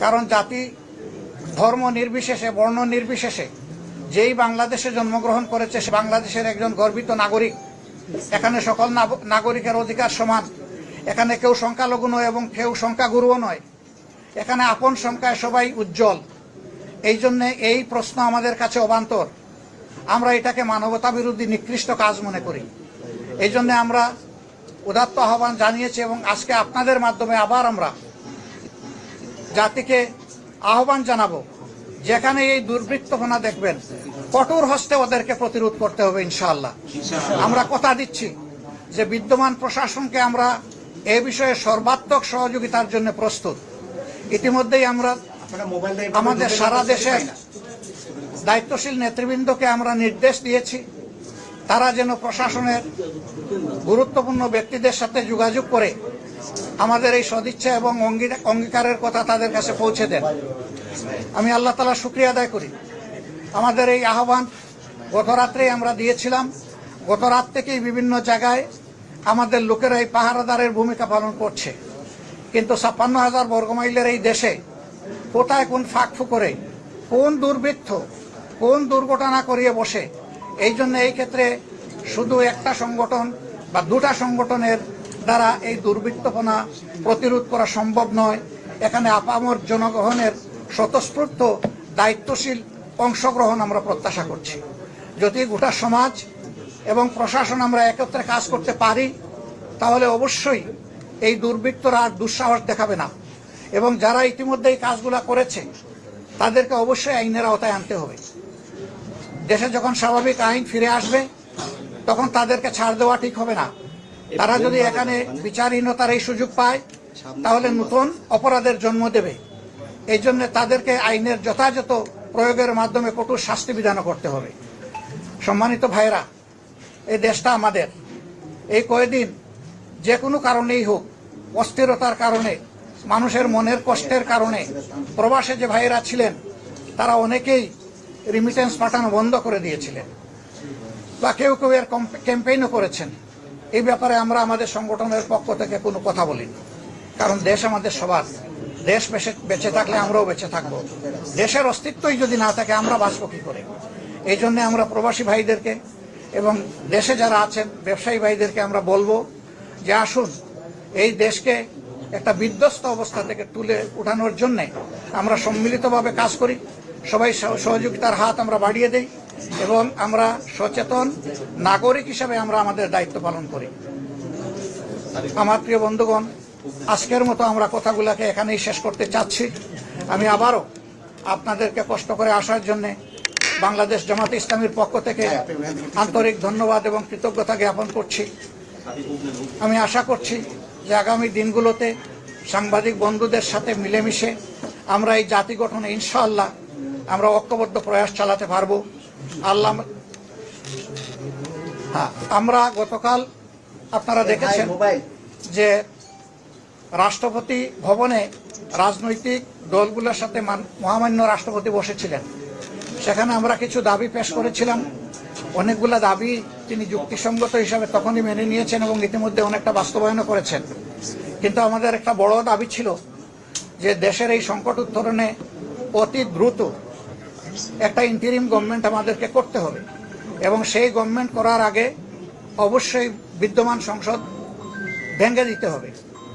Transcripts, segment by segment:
কারণ জাতি ধর্ম নির্বিশেষে, বর্ণ নির্বিশেষে যেই বাংলাদেশে জন্মগ্রহণ করেছে, সে বাংলাদেশের একজন গর্বিত নাগরিক। এখানে সকল নাগরিকের অধিকার সমান। এখানে কেউ সংখ্যালঘু নয় এবং কেউ সংখ্যাগুরুও নয়। এখানে আপন সংখ্যায় সবাই উজ্জ্বল। এই জন্য এই প্রশ্ন আমাদের কাছে অবান্তর। আমরা এটাকে মানবতা বিরোধী নিকৃষ্ট কাজ মনে করি। এই জন্য আমরা উদাত্ত আহ্বান জানিয়েছি এবং আজকে আপনাদের মাধ্যমে আবার আমরা জাতিকে আহ্বান জানাব যেখানে এই দুর্বৃত্তপনা দেখবেন কঠোর হস্তে ওদেরকে প্রতিরোধ করতে হবে ইনশাআল্লাহ। আমরা কথা দিচ্ছি যে বিদ্যমান প্রশাসনকে আমরা এ বিষয়ে সর্বাত্মক সহযোগিতার জন্য প্রস্তুত। ইতিমধ্যেই আমরা আমাদের সারা দেশে দায়িত্বশীল নেতৃবৃন্দকে আমরা নির্দেশ দিয়েছি। তারা যেন প্রশাসনের গুরুত্বপূর্ণ ব্যক্তিদের সাথে যোগাযোগ করে আমাদের এই সদিচ্ছা এবং অঙ্গীকারের কথা তাদের কাছে পৌঁছে দেন। আমি আল্লাহ তালা শুক্রিয়া আদায় করি। আমাদের এই আহ্বান গত রাত্রেই আমরা দিয়েছিলাম। গত রাত থেকেই বিভিন্ন জায়গায় আমাদের লোকেরা এই পাহারাদারের ভূমিকা পালন করছে। কিন্তু ছাপ্পান্ন হাজার বর্গমাইলের এই দেশে কোথায় কোন ফাঁক ফুকরে কোন দুর্বৃত্ত, কোন দুর্ঘটনা করিয়ে বসে, এই জন্য এই ক্ষেত্রে শুধু একটা সংগঠন বা দুটা সংগঠনের দ্বারা এই দুর্বৃত্তপনা প্রতিরোধ করা সম্ভব নয়। এখানে আপামর জনগণের স্বতঃস্ফূর্ত দায়িত্বশীল অংশগ্রহণ আমরা প্রত্যাশা করছি। যদি গোটা সমাজ এবং প্রশাসন আমরা একত্রে কাজ করতে পারি, তাহলে অবশ্যই এই দুর্বৃত্তরা আর দুঃসাহস দেখাবে না। এবং যারা ইতিমধ্যে এই কাজগুলা করেছে, তাদেরকে অবশ্যই আইনের আওতায় আনতে হবে। দেশে যখন স্বাভাবিক আইন ফিরে আসবে, তখন তাদেরকে ছাড় দেওয়া ঠিক হবে না। তারা যদি এখানে বিচারহীনতার এই সুযোগ পায়, তাহলে নতুন অপরাধের জন্ম দেবে। এই জন্য তাদেরকে আইনের যথাযথ প্রয়োগের মাধ্যমে কঠোর শাস্তি বিধান করতে হবে। সম্মানিত ভাইরা এই দেশটা আমাদের। এই কয়েকদিন যে কোনো কারণেই হোক, অস্থিরতার কারণে, মানুষের মনের কষ্টের কারণে, প্রবাসে যে ভাইয়েরা ছিলেন, তারা অনেকেই রিমিটেন্স পাঠানো বন্ধ করে দিয়েছিলেন। বা কেউ কেউ এর ক্যাম্পেইনও করেছেন। এই ব্যাপারে আমরা আমাদের সংগঠনের পক্ষ থেকে কোনো কথা বলিনি। কারণ দেশ আমাদের সবার। দেশ বেঁচে বেঁচে থাকলে আমরাও বেঁচে থাকব। দেশের অস্তিত্বই যদি না থাকে, আমরা বাঁচব কি করে? এই জন্যে আমরা প্রবাসী ভাইদেরকে এবং দেশে যারা আছেন, ব্যবসায়ী ভাইদেরকে আমরা বলব যে আসুন, এই দেশকে একটা বিধ্বস্ত অবস্থা থেকে তুলে উঠানোর জন্যে আমরা সম্মিলিতভাবে কাজ করি। সবাই সহ- সহযোগিতার হাত আমরা বাড়িয়ে দেই। এবং আমরা সচেতন নাগরিক হিসাবে আমরা আমাদের দায়িত্ব পালন করি। আমার প্রিয় বন্ধুগণ, আজকের মতো আমরা কথাগুলোকে এখানেই শেষ করতে চাচ্ছি। আমি আবারও আপনাদেরকে কষ্ট করে আসার জন্য বাংলাদেশ জামাতে ইসলামীর পক্ষ থেকে আন্তরিক ধন্যবাদ এবং কৃতজ্ঞতা জ্ঞাপন করছি। আমি আশা করছি যে আগামী দিনগুলোতে সাংবাদিক বন্ধুদের সাথে মিলেমিশে আমরা এই জাতি গঠনে ইনশাআল্লাহ আমরা ঐক্যবদ্ধ প্রয়াস চালাতে পারব। আল্লাহ হ্যাঁ আমরা গতকাল আপনারা দেখেছেন যে রাষ্ট্রপতি ভবনে রাজনৈতিক দলগুলোর সাথে মান- মহামান্য রাষ্ট্রপতি বসেছিলেন। সেখানে আমরা কিছু দাবি পেশ করেছিলাম। অনেকগুলো দাবি তিনি যুক্তিসঙ্গত হিসাবে তখনই মেনে নিয়েছেন এবং ইতিমধ্যে অনেকটা বাস্তবায়নও করেছেন। কিন্তু আমাদের একটা বড় দাবি ছিল যে দেশের এই সংকট উত্তরণে অতি দ্রুত একটা ইন্টারিম গভর্নমেন্ট আমাদেরকে করতে হবে। এবং সেই গভর্নমেন্ট করার আগে অবশ্যই বিদ্যমান সংসদ ভেঙে দিতে হবে।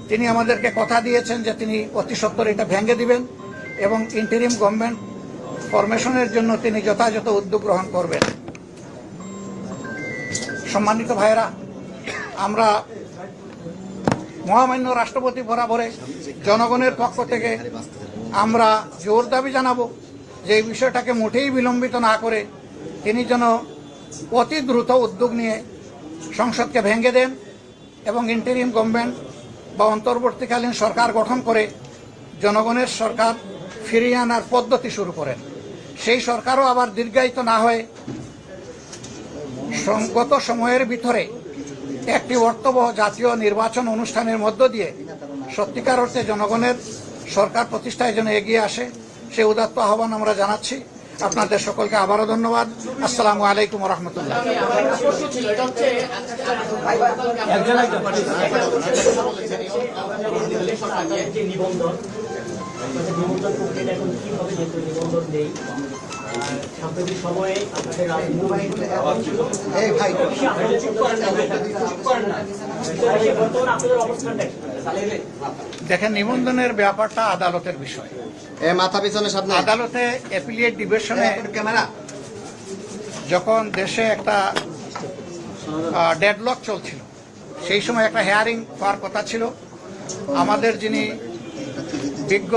তিনি আমাদেরকে কথা দিয়েছেন যে তিনি অতি সত্বর এটা ভেঙে দিবেন এবং ইন্টারিম গভর্নমেন্ট ফরমেশনের জন্য তিনি যথাযথ উদ্যোগ গ্রহণ করবেন। সম্মানিত ভাইয়েরা, আমরা মহামান্য রাষ্ট্রপতি বরাবরে জনগণের পক্ষ থেকে আমরা জোর দাবি জানাব যে এই বিষয়টাকে মোটেই বিলম্বিত না করে তিনি যেন অতি দ্রুত উদ্যোগ নিয়ে সংসদকে ভেঙে দেন এবং ইন্টারিম গভর্নমেন্ট বা অন্তর্বর্তীকালীন সরকার গঠন করে জনগণের সরকার ফিরিয়ে আনার পদ্ধতি শুরু করেন। সেই সরকারও আবার দীর্ঘায়িত না হয়ে সঙ্গত সময়ের ভিতরে একটি অর্থবহ জাতীয় নির্বাচন অনুষ্ঠানের মধ্য দিয়ে সত্যিকার অর্থে জনগণের সরকার প্রতিষ্ঠায় যেন এগিয়ে আসে। সে উদাত্ত আহ্বান আমরা জানাচ্ছি। আপনাদের সকলকে আবারও ধন্যবাদ। আসসালামু আলাইকুম রহমতুল্লাহ। এই ভাই আপনাদের অবস্থানটা দেখেন নিবন্ধনের ব্যাপারটা আদালতের বিষয়। এ মাথা পিছনে সামনে আদালতে ডিভিশনে ক্যামেরা। যখন দেশে একটা ডেডলক চলছিল সেই সময় একটা হেয়ারিং হওয়ার কথা ছিল। আমাদের যিনি বিজ্ঞ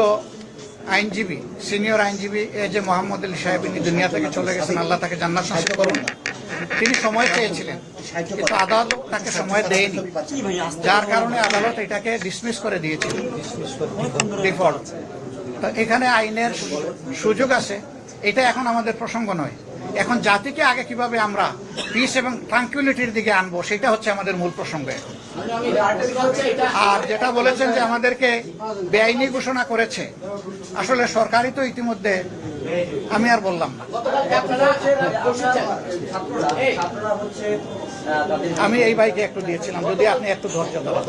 আইনজীবী সিনিয়র আইনজীবী এ যে মোহাম্মদ আলী সাহেব ইনি দুনিয়া থেকে চলে গেছেন আল্লাহ তাকে জান্নাত নসিব করুন। তিনি সময় চেয়েছিলেন, কিন্তু আদালত তাকে সময় দেয়নি। যার কারণে আদালত এটাকে ডিসমিস করে দিয়েছিল। ডিফল্ট তো এখানে আইনের সুযোগ আছে। এটা এখন আমাদের প্রসঙ্গ নয়। এখন জাতিকে আগে কীভাবে আমরা পিস এবং ট্রাঙ্কুইলিটির দিকে আনব, সেটা হচ্ছে আমাদের মূল প্রসঙ্গ। আর যেটা বলেছেন যে আমাদেরকে বেআইনি ঘোষণা করেছে, আসলে সরকারই তো ইতিমধ্যে আমি আর বললাম না। আমি এই বাইকে একটু দিয়েছিলাম যদি আপনি একটু ধৈর্য ধরেন।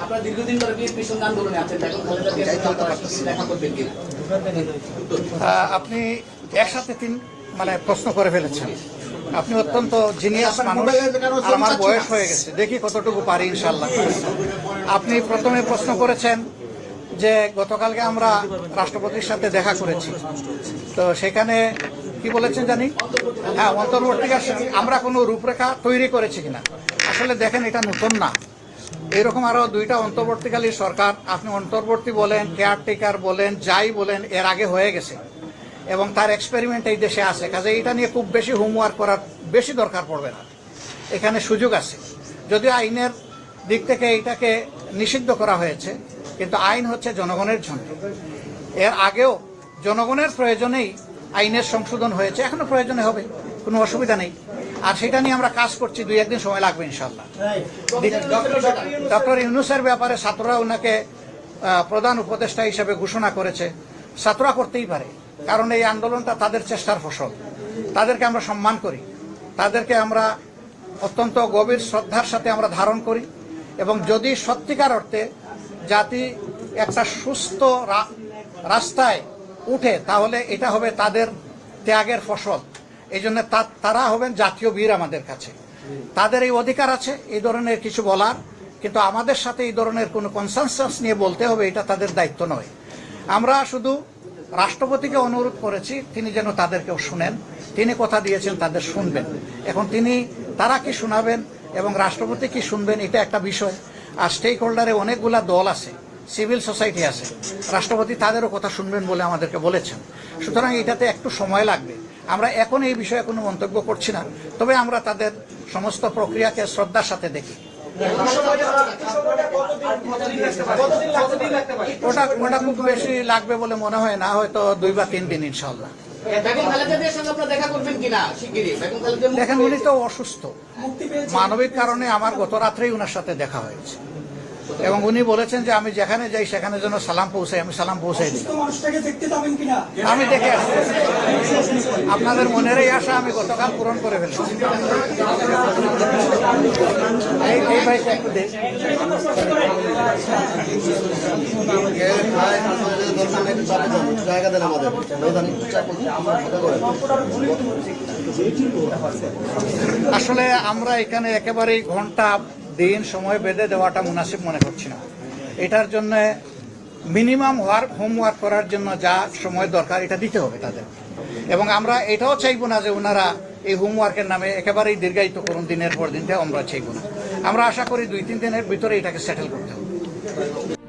আপনারা দীর্ঘদিন ধরে বিএনপি সঙ্গে আন্দোলনে আছেন এখন খালেদা জিয়ার সাথে আপনারা রাষ্ট্রপতি দেখা করবেন কিনা? আপনি একসাথে তিন মানে প্রশ্ন করে ফেলেছেন। আপনি অত্যন্ত জিনিয়াস মানুষ। আমার বয়স হয়ে গেছে। দেখি কতটুকু পারি ইনশাল্লাহ আপনি প্রথমে প্রশ্ন করেছেন যে গতকালকে আমরা রাষ্ট্রপতির সাথে দেখা করেছি। তো সেখানে কি বলেছেন জানি? হ্যাঁ অন্তর্বর্তীকাল আমরা কোনো রূপরেখা তৈরি করেছি কিনা? আসলে দেখেন এটা নতুন না। এরকম আরও দুইটা অন্তর্বর্তীকালীন সরকার আপনি অন্তর্বর্তী বলেন কেয়ারটেকার বলেন যাই বলেন এর আগে হয়ে গেছে। এবং তার এক্সপেরিমেন্ট এই দেশে আছে। কাজে এটা নিয়ে খুব বেশি হোমওয়ার্ক করার বেশি দরকার পড়বে না। এখানে সুযোগ আছে। যদিও আইনের দিক থেকে এটাকে নিষিদ্ধ করা হয়েছে কিন্তু আইন হচ্ছে জনগণের জন্য। এর আগেও জনগণের প্রয়োজনেই আইনের সংশোধন হয়েছে এখনও প্রয়োজনে হবে কোনো অসুবিধা নেই। আর সেটা নিয়ে আমরা কাজ করছি দুই একদিন সময় লাগবে ইনশাল্লাহ ডক্টর ইউনুসের ব্যাপারে ছাত্ররা ওনাকে প্রধান উপদেষ্টা হিসেবে ঘোষণা করেছে। ছাত্ররা করতেই পারে। কারণ এই আন্দোলনটা তাদের চেষ্টার ফসল। তাদেরকে আমরা সম্মান করি। তাদেরকে আমরা অত্যন্ত গভীর শ্রদ্ধার সাথে আমরা ধারণ করি এবং যদি সত্যিকার অর্থে জাতি একটা সুস্থ রাস্তায় উঠে, তাহলে এটা হবে তাদের ত্যাগের ফসল। এই জন্য তারা হবেন জাতীয় বীর আমাদের কাছে। তাদের এই অধিকার আছে, এই ধরনের কিছু বলার, কিন্তু আমাদের সাথে এই ধরনের কোনো কনসেনসাস নিয়ে বলতে হবে, এটা তাদের দায়িত্ব নয়। আমরা শুধু রাষ্ট্রপতিকে অনুরোধ করেছি, তিনি যেন তাদেরকেও শুনেন। তিনি কথা দিয়েছেন, তাদের শুনবেন। এখন তিনি, তারা কি শোনাবেন এবং রাষ্ট্রপতি কি শুনবেন, এটা একটা বিষয়। আর স্টেক হোল্ডারে অনেকগুলা দল আছে সিভিল সোসাইটি আছে। রাষ্ট্রপতি তাদেরও কথা শুনবেন বলে আমাদেরকে বলেছেন। সুতরাং এটাতে একটু সময় লাগবে। আমরা এখন এই বিষয়ে কোনো মন্তব্য করছি না। তবে আমরা তাদের সমস্ত প্রক্রিয়াকে শ্রদ্ধার সাথে দেখি। ওটা ওটা খুব বেশি লাগবে বলে মনে হয় না হয়তো দুই বা তিন দিন ইনশাল্লাহ দেখেন উনি তো অসুস্থ। মানবিক কারণে আমার গত রাত্রেই ওনার সাথে দেখা হয়েছে। এবং উনি বলেছেন যে আমি যেখানে যাই সেখানে যেন সালাম পৌঁছাই আমি সালাম পৌঁছাই দিই। আমি দেখে আসছি। আপনাদের মনের এই আশা আমি গতকাল পূরণ করে ফেলছি। এই এই ভাইটা একটু দেখ। জায়গা দেন আমাদের ময়দানে চাপ কথা বলেন। আসলে আমরা এখানে একেবারেই ঘণ্টা দিন সময় বেঁধে দেওয়াটা মুনাসিব মনে করছি না। এটার জন্য মিনিমাম ওয়ার্ক হোমওয়ার্ক করার জন্য যা সময় দরকার, এটা দিতে হবে তাদের। এবং আমরা এটাও চাইব না যে ওনারা এই হোমওয়ার্কের নামে একেবারেই দীর্ঘায়িত করুন, দিনের পর দিনটা আমরা চাইব না। আমরা আশা করি দুই, তিন দিনের ভিতরে এটাকে সেটেল করতে হবে।